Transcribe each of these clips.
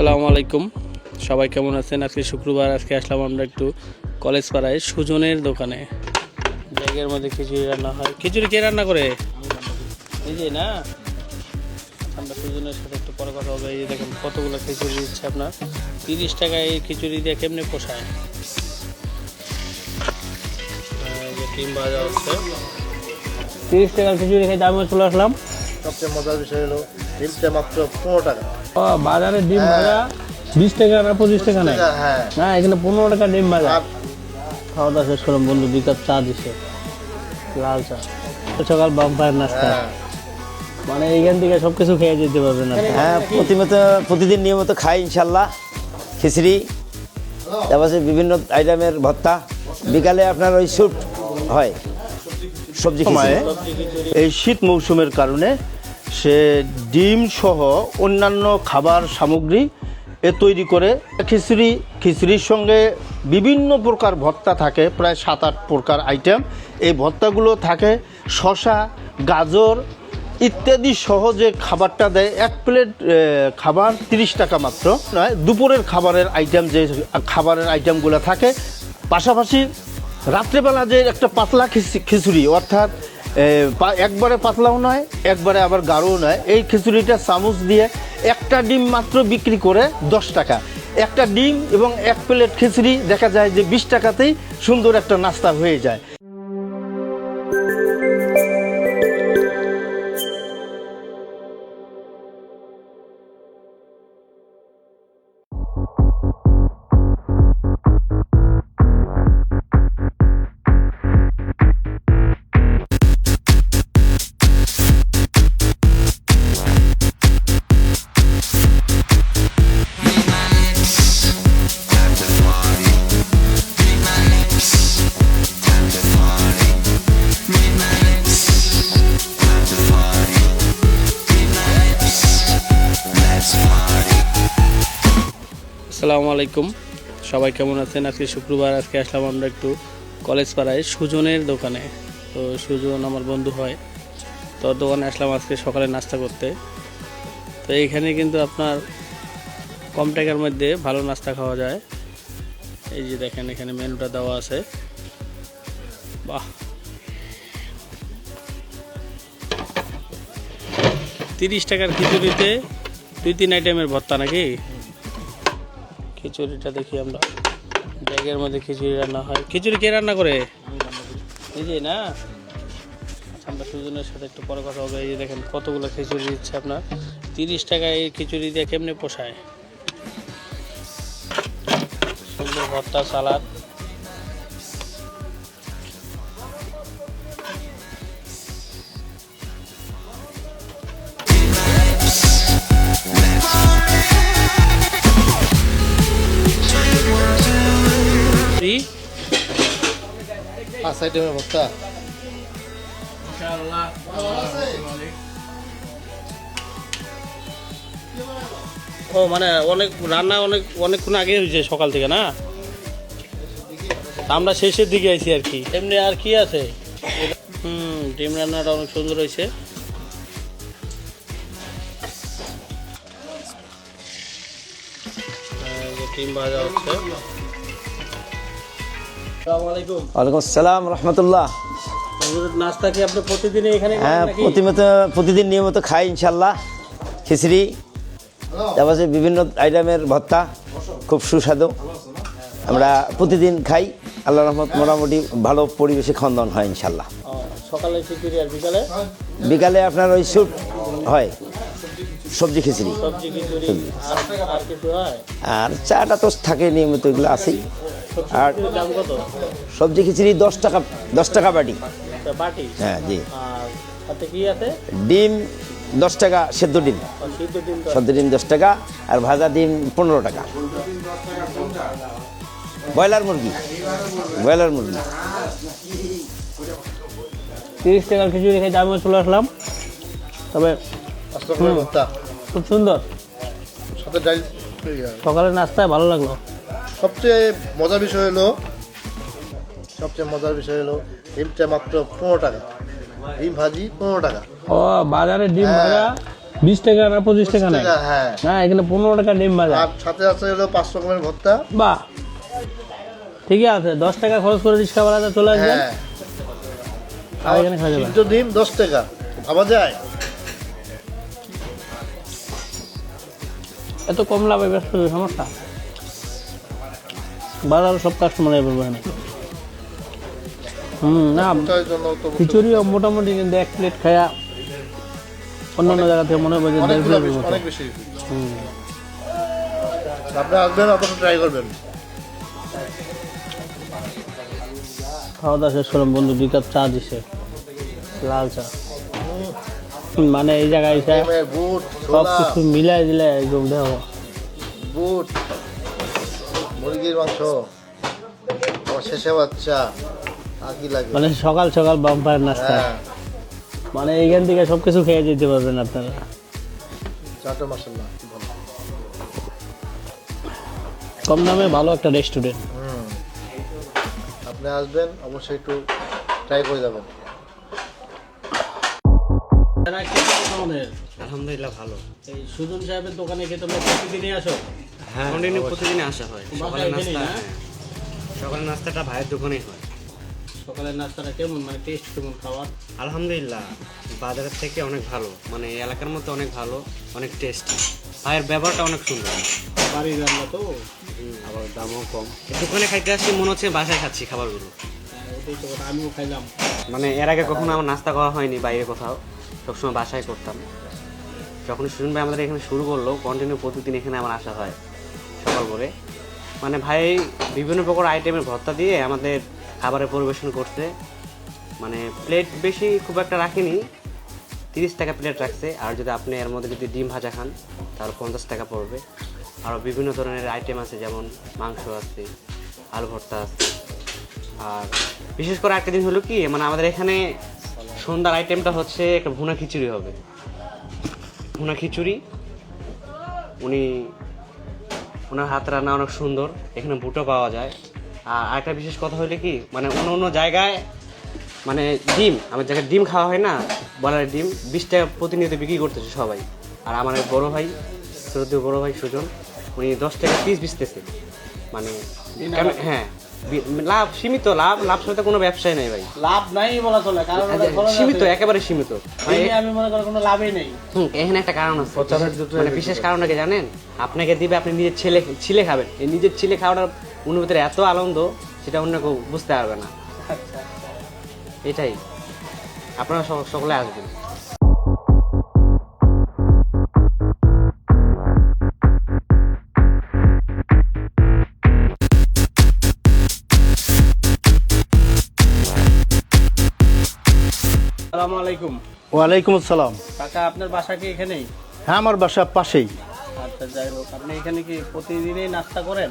আসসালামু আলাইকুম। সবাই কেমন আছেন? আজকে শুক্রবার, আজকে আসলাম আমরা একটু কলেজ পাড়ায় সুজনের দোকানে। ব্যাগের মধ্যে খিচুড়ি রান্না হয়। খিচুড়ি কে রান্না করে? এই যে না? আমরা সুজনের সাথে একটু পরে কথা হবে। এই যে দেখেন, কতগুলো খিচুড়ি দিচ্ছে আপনার। তিরিশ টাকায় এই খিচুড়ি দিয়ে কেমনে পোষায়? হচ্ছে। তিরিশ টাকার খিচুড়ি খেয়ে দামে চলে আসলাম। সবচেয়ে মজার বিষয় হলো, ডিমটা মাত্র পনেরো টাকা। ও বাজারে ডিম ভাজা বিশ টাকা না পঁচিশ টাকা নেয় হ্যাঁ। না এখানে পনেরো টাকা ডিম ভাজা। খাওয়া দাওয়া শেষ করলাম বন্ধু দুই কাপ চা দিছে। লাল চা। সকাল বাম্পায়ের নাস্তা। হ্যাঁ। মানে এইখান থেকে সব কিছু খেয়ে যেতে পারবেন না। হ্যাঁ প্রতিমত প্রতিদিন নিয়মিত খাই ইনশাল্লাহ খিচড়ি তারপর বিভিন্ন আইটেমের ভর্তা। বিকালে আপনার ওই স্যুট হয় সবজি এই শীত মৌসুমের কারণে সে ডিম সহ অন্যান্য খাবার সামগ্রী এ তৈরি করে। খিচুড়ি, খিচুড়ির সঙ্গে বিভিন্ন প্রকার ভর্তা থাকে, প্রায় সাত আট প্রকার আইটেম এই ভর্তাগুলো থাকে শশা গাজর ইত্যাদি সহ যে খাবারটা দেয়, এক প্লেট খাবার তিরিশ টাকা মাত্র। নয় দুপুরের খাবারের আইটেম যে, খাবারের আইটেমগুলো থাকে। পাশাপাশি রাত্রেবেলা যে একটা পাতলা খিচি- খিচুড়ি, অর্থাৎ একবারে পাতলাও নয়, একবারে আবার গাঢ়ও নয়। এই খিচুড়িটা চামচ দিয়ে একটা ডিম মাত্র বিক্রি করে দশ টাকা। একটা ডিম এবং এক প্লেট খিচুড়ি, দেখা যায় যে বিশ টাকাতেই সুন্দর একটা নাস্তা হয়ে যায়। আসসালামু আলাইকুম। সবাই কেমন আছেন? আজকে শুক্রবার, আজকে আসলাম আমরা একটু কলেজ পাড়ায় সুজনের দোকানে। তো সুজন আমার বন্ধু হয়। তো দোকানে আসলাম আজকে সকালে নাস্তা করতে। তো এইখানে কিন্তু আপনার কম টাকার মধ্যে ভালো নাস্তা খাওয়া যায়। এই যে দেখেন, এখানে মেনুটা দেওয়া আছে। বাহ! তিরিশ টাকার খিচুড়িতে দুই তিন আইটেমের ভর্তা নাকি? খিচুড়িটা দেখি আমরা। ব্যাগের মধ্যে খিচুড়ি রান্না হয়। খিচুড়ি কে রান্না করে? নিজে না আমরা সুজনের সাথে একটু পরে কথা হবে। এই যে দেখেন কতগুলো খিচুড়ি দিচ্ছে আপনার। তিরিশ টাকায় এই খিচুড়ি দিয়ে কেমনে পোষায়? সুন্দর ভর্তা সালাদ। পাঁচ আইটেমের ভর্তা ও মানে অনেক রান্না অনেক অনেকক্ষণ আগে হয়েছে সকাল থেকে না? আমরা শেষের দিকে আইছি আর কি। এমনি আর কি আছে? হুম ডিম রান্নাটা অনেক সুন্দর হয়েছে। হ্যাঁ, এই যে ডিম ভাজা হচ্ছে। ওয়ালাইকুম আসসালাম রহমতুল্লাহ। নাস্তা কি আপনি প্রতিদিন এখানে হ্যাঁ নাকি? প্রতিমত প্রতিদিন নিয়মিত খাই ইনশাল্লাহ খিচড়ি তারপর বিভিন্ন আইটেমের ভর্তা খুব সুস্বাদু। আমরা প্রতিদিন খাই। আল্লাহ রহমত মোটামুটি ভালো পরিবেশে খন্দন হয় ইনশাল্লাহ সকালে খিচুড়ি আর বিকালে? বিকালে আপনার ওই স্যুট হয়। সবজি খিচড়ি। আর হয়? চাটা তো থাকে নিয়মিত এগুলো আছেই। আর খিচুড়ির দাম কত? সবজি খিচড়ি দশ টাকা দশ টাকা বাটি। হ্যাঁ জি। ডিম দশ টাকা সেদ্ধ ডিম। সেদ্ধ ডিম দশ। টাকা আর ভাজা ডিম পনেরো টাকা। ব্রয়লার মুরগি ব্রয়লার মুরগি। তিরিশ টাকার খিচুড়ি খেয়ে দামে চলে আসলাম। তবে খুব সুন্দর। সাথে ডাল সকালের নাস্তায় ভালো লাগল। সবচেয়ে মজার বিষয় হলো সবচেয়ে মজার বিষয় হলো ডিমটা মাত্র পনেরো টাকা। ডিম ভাজি পনেরো টাকা। ও বাজারে ডিম হ্যাঁ। ভাজা বিশ টাকা না পঁচিশ টাকা টাকা, হ্যাঁ। না এখানে পনেরো টাকা ডিম ভাজা। আর সাথে আছে হলো পাঁচ রকমের ভর্তা। বাহ। ঠিকই আছে দশ টাকা খরচ করে রিক্সা ভাড়াটা চলে আসবেন। হ্যাঁ। আর এখানে খাওয়া যাবে ডিম দশ টাকা। ভাবা যায়? এত কম লাভে ব্যস্ত সমস্যা? বাজার সব কাস্টমার এখানে হুম না জন্য তো খিচুড়িও মোটামুটি কিন্তু এক প্লেট খায়া অন্য অন্য জায়গা থেকে মনে হবে যে দেড় মতো। অনেক বেশি। হুম। আপনি আসবেন ট্রাই করবেন। খাওয়া দাওয়া শেষ করলাম বন্ধু দুই কাপ চা দিছে লাল চা। হুম, মানে এই জায়গায় এসে সব কিছু মিলাই দিলে একদম দেখো বুট মুরগির মাংস শেষে বাচ্চা লাগে মানে সকাল সকাল বাম্পার নাস্তা। হ্যাঁ। মানে এইখান থেকে সব কিছু খেয়ে যেতে পারবেন আপনারা। মাসাল্লাহ ভালো কম দামে ভালো একটা রেস্টুরেন্ট আপনি আসবেন অবশ্যই একটু ট্রাই করে যাবেন। আলহামদুলিল্লাহ ভালো। এই সুজন সাহেবের দোকানে কি তোমরা প্রতিদিনই আসো? হ্যাঁ কন্টিনিউ প্রতিদিনই আসা হয়। সকালের নাস্তা হ্যাঁ। সকালের নাস্তাটা ভাইয়ের দোকানেই হয়। সকালের নাস্তাটা কেমন? মানে টেস্ট কেমন খাওয়ার? আলহামদুলিল্লাহ বাজারের থেকে অনেক ভালো। মানে এলাকার মধ্যে অনেক ভালো অনেক টেস্টি ভাইয়ের ব্যবহারটা অনেক সুন্দর। বাড়ির রান্না তো? আবার দামও কম। দোকানে খাইতে আসছি মনে হচ্ছে বাসায় খাচ্ছি খাবারগুলো। হ্যাঁ, আমিও খাইলাম। মানে এর আগে কখনো আমার নাস্তা করা হয়নি বাইরে কোথাও। সবসময় বাসায় করতাম। যখন সুজন ভাই আমাদের এখানে শুরু করল কন্টিনিউ প্রতিদিন এখানে আমার আসা হয় সকাল করে। মানে ভাই বিভিন্ন প্রকার আইটেমের ভর্তা দিয়ে আমাদের খাবারের পরিবেশন করছে। মানে প্লেট বেশি খুব একটা রাখেনি, তিরিশ টাকা প্লেট রাখছে। আর যদি আপনি এর মধ্যে যদি ডিম ভাজা খান, তাহলে পঞ্চাশ টাকা পড়বে। আরও বিভিন্ন ধরনের আইটেম আছে, যেমন মাংস আছে, আলু ভর্তা আছে। আর বিশেষ করে একটা দিন হলো কি মানে আমাদের এখানে সন্ধ্যার আইটেমটা হচ্ছে একটা ভুনা খিচুড়ি হবে। ভুনা খিচুড়ি। উনি ওনার হাত রান্না অনেক সুন্দর এখানে বুটো পাওয়া যায়। আর আরেকটা বিশেষ কথা হলো কি মানে অন্য অন্য জায়গায় মানে ডিম আমার জায়গায় ডিম খাওয়া হয় না বলার ডিম বিশ টাকা প্রতিনিয়ত বিক্রি করতেছে সবাই। আর আমার এক বড় ভাই শ্রদ্ধেয় বড় ভাই সুজন উনি দশ টাকা পিস বেচতেছে। মানে হ্যাঁ লাভ সীমিত লাভ লাভ সাথে কোনো ব্যবসায় নেই ভাই। লাভ নাই বলা চলে কারণ আছে। সীমিত একেবারে সীমিত। আমি মনে করি কোনো লাভই নেই। হুম, এখানে একটা কারণ আছে। মানে বিশেষ কারণটা কি জানেন? আপনাকে দিবে আপনি নিজের ছেলে ছিলে খাবেন। এই নিজের ছেলে খাওয়াটার অনুভূতির এত আনন্দ সেটা অন্য কেউ বুঝতে পারবে না। এটাই। আপনারা সকলে আসবেন। আলাইকুম। ওয়ালাইকুম আসসালাম। কাকা আপনার বাসা কি এখানেই? হ্যাঁ আমার বাসার পাশেই। আচ্ছা যাই হোক আপনি এখানে কি প্রতিদিনই নাস্তা করেন?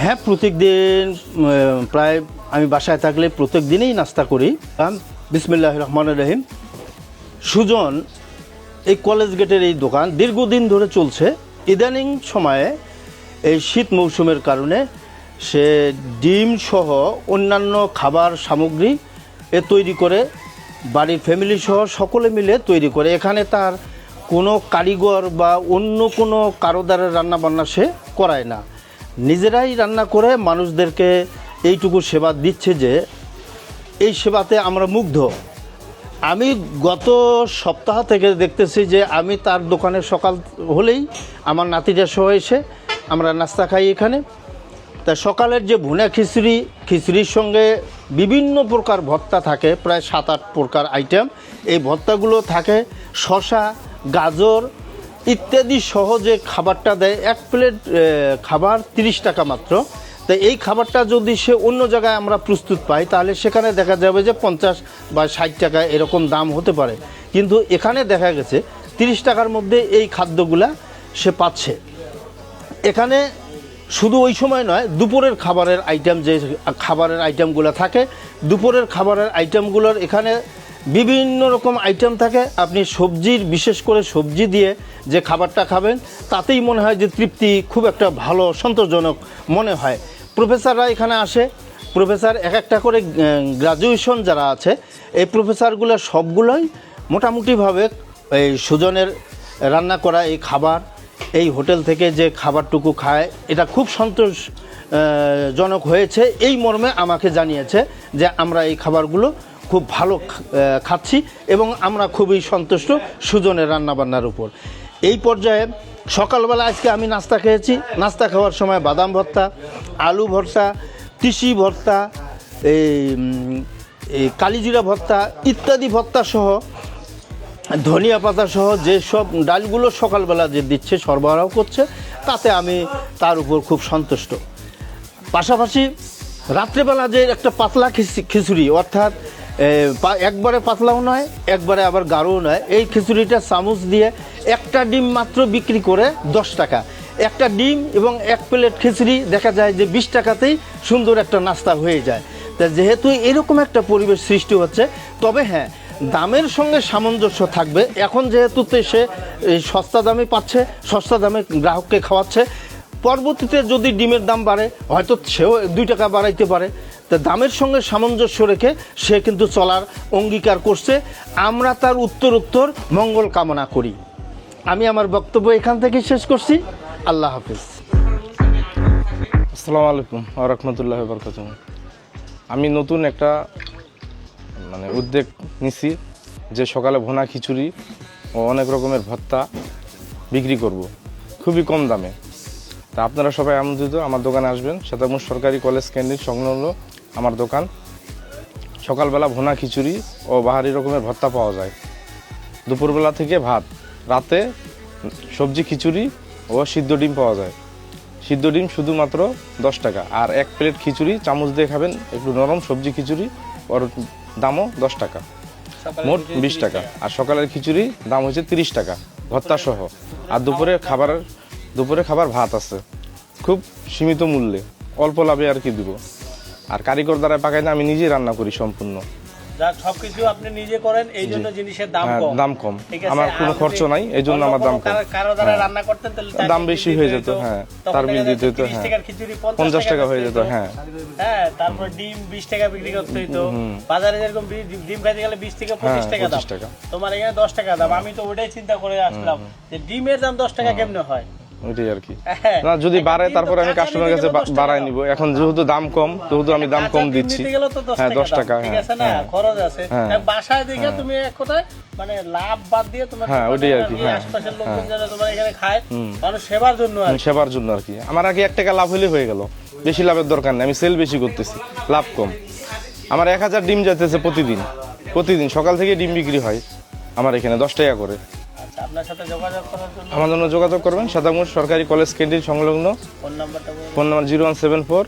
হ্যাঁ প্রত্যেক দিন উম, প্রায় আমি বাসায় থাকলে প্রত্যেক দিনেই নাস্তা করি। বিসমিল্লাহ রহমান রহিম। সুজন এই কলেজ গেটের এই দোকান দীর্ঘদিন ধরে চলছে। ইদানিং সময়ে এই শীত মৌসুমের কারণে সে ডিম সহ অন্যান্য খাবার সামগ্রী এ তৈরি করে বাড়ির ফ্যামিলি সহ সকলে মিলে তৈরি করে। এখানে তার কোনো কারিগর বা অন্য কোনো কারও দ্বারা রান্নাবান্না সে করায় না। নিজেরাই রান্না করে মানুষদেরকে এইটুকু সেবা দিচ্ছে যে, এই সেবাতে আমরা মুগ্ধ। আমি গত সপ্তাহ থেকে দেখতেছি যে, আমি তার দোকানে সকাল হলেই আমার নাতিরা সহ এসে আমরা নাস্তা খাই এখানে। তা সকালের যে ভুনা খিচুড়ি, খিচুড়ির সঙ্গে বিভিন্ন প্রকার ভর্তা থাকে, প্রায় সাত আট প্রকার আইটেম এই ভর্তাগুলো থাকে শশা গাজর ইত্যাদি সহ যে খাবারটা দেয়। এক প্লেট খাবার তিরিশ টাকা মাত্র। তো এই খাবারটা যদি সে অন্য জায়গায় আমরা প্রস্তুত পাই, তাহলে সেখানে দেখা যাবে যে পঞ্চাশ বা ষাট টাকা এরকম দাম হতে পারে। কিন্তু এখানে দেখা গেছে, তিরিশ টাকার মধ্যে এই খাদ্যগুলা সে পাচ্ছে। এখানে শুধু ওই সময় নয়, দুপুরের খাবারের আইটেম যে খাবারের আইটেমগুলো থাকে, দুপুরের খাবারের আইটেমগুলোর এখানে বিভিন্ন রকম আইটেম থাকে। আপনি সবজির, বিশেষ করে সবজি দিয়ে যে খাবারটা খাবেন, তাতেই মনে হয় যে তৃপ্তি খুব একটা ভালো, সন্তোষজনক মনে হয়। প্রফেসররা এখানে আসে। প্রফেসর এক একটা করে গ্রাজুয়েশন যারা আছে, এই প্রফেসরগুলো সবগুলোই মোটামুটিভাবে এই সুজনের রান্না করা এই খাবার এই হোটেল থেকে যে খাবারটুকু খায়, এটা খুব সন্তোষ জনক হয়েছে। এই মর্মে আমাকে জানিয়েছে যে আমরা এই খাবারগুলো খুব ভালো খাচ্ছি এবং আমরা খুবই সন্তুষ্ট সুজনের রান্নাবান্নার উপর। এই পর্যায়ে সকালবেলা আজকে আমি নাস্তা খেয়েছি। নাস্তা খাওয়ার সময় বাদাম ভর্তা, আলু ভর্তা, তিসি ভর্তা এই কালিজিরা ভর্তা ইত্যাদি ভর্তা সহ ধনিয়া পাতা সহ যেসব ডালগুলো সকালবেলা যে দিচ্ছে, সরবরাহ করছে, তাতে আমি তার উপর খুব সন্তুষ্ট। পাশাপাশি রাত্রেবেলা যে একটা পাতলা খিচুড়ি, অর্থাৎ একবারে পাতলাও নয়, একবারে আবার গাঢ়ও নয়, এই খিচুড়িটা চামচ দিয়ে একটা ডিম মাত্র বিক্রি করে দশ টাকা। একটা ডিম এবং এক প্লেট খিচুড়ি, দেখা যায় যে বিশ টাকাতেই সুন্দর একটা নাস্তা হয়ে যায়। তা যেহেতু এরকম একটা পরিবেশ সৃষ্টি হচ্ছে, তবে হ্যাঁ দামের সঙ্গে সামঞ্জস্য থাকবে। এখন যেহেতু সে সস্তা দামে পাচ্ছে, সস্তা দামে গ্রাহককে খাওয়াচ্ছে। পরবর্তীতে যদি ডিমের দাম বাড়ে, হয়তো সেও দুই টাকা বাড়াইতে পারে। তা দামের সঙ্গে সামঞ্জস্য রেখে সে কিন্তু চলার অঙ্গীকার করছে। আমরা তার উত্তর উত্তর মঙ্গল কামনা করি। আমি আমার বক্তব্য এখান থেকে শেষ করছি। আল্লাহ হাফিজ। আসসালামু আলাইকুম রহমতুল্লাহ বরকাত আমি নতুন একটা মানে উদ্যোগ নিছি যে সকালে ভোনা খিচুড়ি ও অনেক রকমের ভত্তা বিক্রি করব। খুবই কম দামে। তা আপনারা সবাই আমন্ত্রিত, আমার দোকানে আসবেন। সেতামুর সরকারি কলেজ ক্যান্ডির সংলগ্ন আমার দোকান। সকালবেলা ভোনা খিচুড়ি ও বাহারি রকমের ভত্তা পাওয়া যায়। দুপুরবেলা থেকে ভাত, রাতে সবজি খিচুড়ি ও সিদ্ধ ডিম পাওয়া যায়। সিদ্ধ ডিম শুধুমাত্র দশ টাকা। আর এক প্লেট খিচুড়ি, চামচ দিয়ে খাবেন একটু নরম সবজি খিচুড়ি, ওর দামও দশ টাকা। মোট বিশ টাকা। আর সকালের খিচুড়ি দাম হচ্ছে তিরিশ টাকা ভত্তা সহ। আর দুপুরে খাবার দুপুরে খাবার ভাত আছে। খুব সীমিত মূল্যে। অল্প লাভে আর কি দিব? আর কারিগর দ্বারা পাকাইতে না আমি নিজেই রান্না করি সম্পূর্ণ। যা সবকিছু আপনি নিজে করেন এই জন্য জিনিসের দাম হ্যাঁ, কম। দাম কম। আমার কোনো খরচ নাই এই জন্য আমার দাম কম। কারো- দ্বারা হ্যাঁ। রান্না করতেন তাহলে দাম বেশি হয়ে যেত, হ্যাঁ। তার বিল দিতে হতো, হ্যাঁ। খিচুড়ি 50 পঞ্চাশ টাকা হয়ে যেত হ্যাঁ। হ্যাঁ তারপর ডিম 20 টাকা বিক্রি করতে হইতো। বাজারে যেরকম ডিম খাইতে গেলে 20 থেকে 25 হ্যাঁ, টাকা দাম। 25 টাকা। তোমার এখানে 10 টাকা দাম। আমি তো ওটাই চিন্তা করে আসলাম যে ডিমের দাম 10 টাকা কেমনে হয়? ওইটাই আর কি। হ্যাঁ। না যদি বাড়ে তারপরে আমি কাঁচা কাস্টমার কাছে গেলেও 10 টাকা। বাড়াই নিব। এখন যেহেতু দাম কম সেহেতু আমি দাম কম দিচ্ছি। নিতে গেলেও তো 10 হ্যাঁ দশ টাকা ঠিক হ্যাঁ আছে না? হ্যাঁ। খরচ আছে। হ্যাঁ। বাসায় দেখে তুমি এক কথায় মানে লাভ বাদ দিয়ে তোমার হ্যাঁ, ওইটাই আর কি, হ্যাঁ। তোমার এখানে খায় মানুষ সেবার জন্য আর কি। সেবার জন্য আর কি। আমার আগে এক টাকা লাভ হলে হয়ে গেল। বেশি লাভের দরকার নেই। আমি সেল বেশি করতেছি। লাভ কম। আমার এক হাজার ডিম যাইতেছে প্রতিদিন। প্রতিদিন সকাল থেকে ডিম বিক্রি হয় আমার এখানে দশ টাকা করে। আপনার সাথে যোগাযোগ করার জন্য আমার জন্য যোগাযোগ করবেন সাতামুর সরকারি কলেজ ক্যান্টিন সংলগ্ন। ফোন নাম্বারটা phone number zero one seven four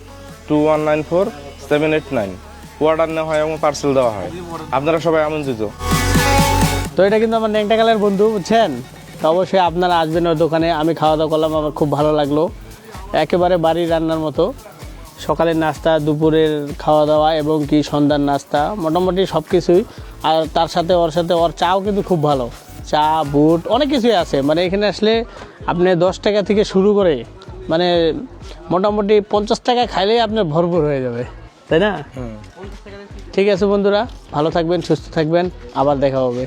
two one nine four seven eight nine. Order নেওয়া হয় এবং পার্সেল দেওয়া হয়। আপনারা সবাই আমন্ত্রিত। তো এটা কিন্তু আমার ন্যাংটাকালের বন্ধু বুঝছেন? তো অবশ্যই আপনারা আসবেন ওর দোকানে আমি খাওয়া দাওয়া করলাম আমার খুব ভালো লাগল। একেবারে বাড়ির রান্নার মতো। সকালের নাস্তা দুপুরের খাওয়া দাওয়া এবং কি সন্ধ্যার নাস্তা মোটামুটি সব কিছুই আর তার সাথে ওর সাথে ওর চাও কিন্তু খুব ভালো। চা বুট অনেক কিছুই আছে। মানে এখানে আসলে আপনি দশ টাকা থেকে শুরু করে মানে মোটামুটি পঞ্চাশ টাকা খাইলেই আপনার ভরপুর হয়ে যাবে। তাই না? ঠিক আছে বন্ধুরা ভালো থাকবেন সুস্থ থাকবেন আবার দেখা হবে।